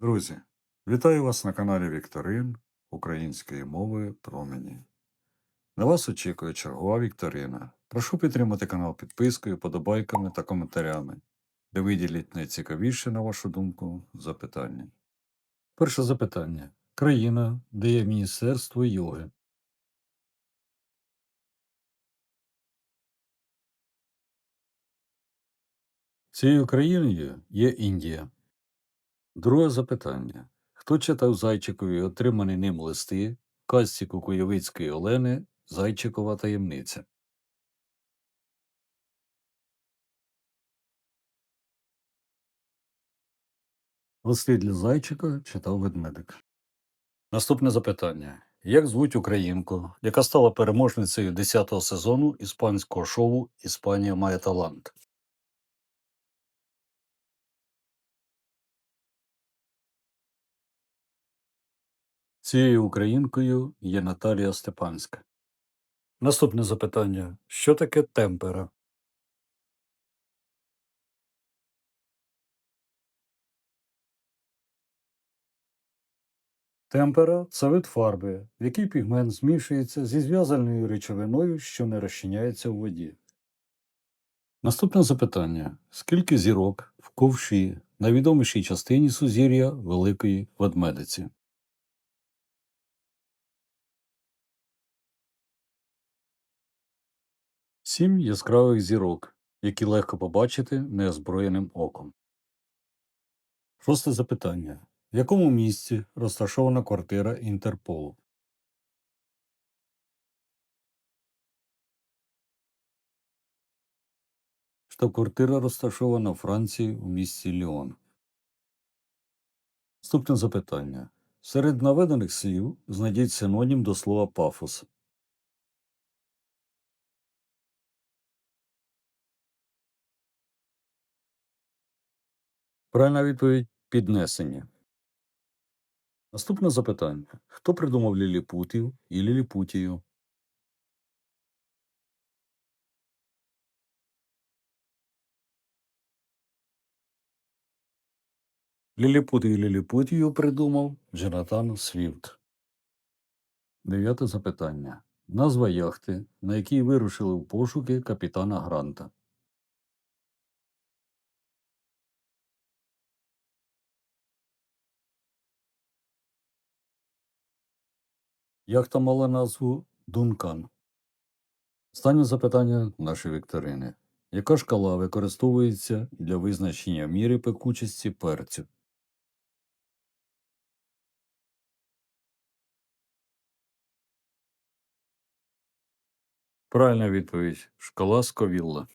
Друзі, вітаю вас на каналі Вікторин української мови промені. На вас очікує чергова Вікторина. Прошу підтримати канал підпискою, подобайками та коментарями, де виділіть найцікавіше, на вашу думку, запитання. Перше запитання. Країна, де є Міністерство йоги. Цією країною є Індія. Друге запитання. Хто читав Зайчикові отримані ним листи казці Кукуєвицької Олени Зайчикова таємниця? Листи для Зайчика читав ведмедик. Наступне запитання. Як звуть українку, яка стала переможницею 10-го сезону іспанського шоу Іспанія має талант? Цією українкою є Наталія Степанська. Наступне запитання. Що таке темпера? Темпера це вид фарби, в якій пігмент змішується зі зв'язальною речовиною, що не розчиняється у воді. Наступне запитання. Скільки зірок в ковші найвідомішій частині сузір'я Великої Ведмедиці? Сім яскравих зірок, які легко побачити неозброєним оком. Шосте запитання. В якому місці розташована квартира Інтерполу? Штаб-квартира розташована у Франції у місті Ліон. Наступне запитання. Серед наведених слів знайдіть синонім до слова пафос. Правильна відповідь піднесення. Наступне запитання. Хто придумав ліліпутів і ліліпутію? Ліліпут і ліліпутію придумав Джонатан Свіфт. Дев'яте запитання. Назва яхти, на якій вирушили в пошуки капітана Гранта. Яхта мала назву Дункан. Останнє запитання нашої вікторини. Яка шкала використовується для визначення міри пекучості перцю? Правильна відповідь. Шкала Сковілла.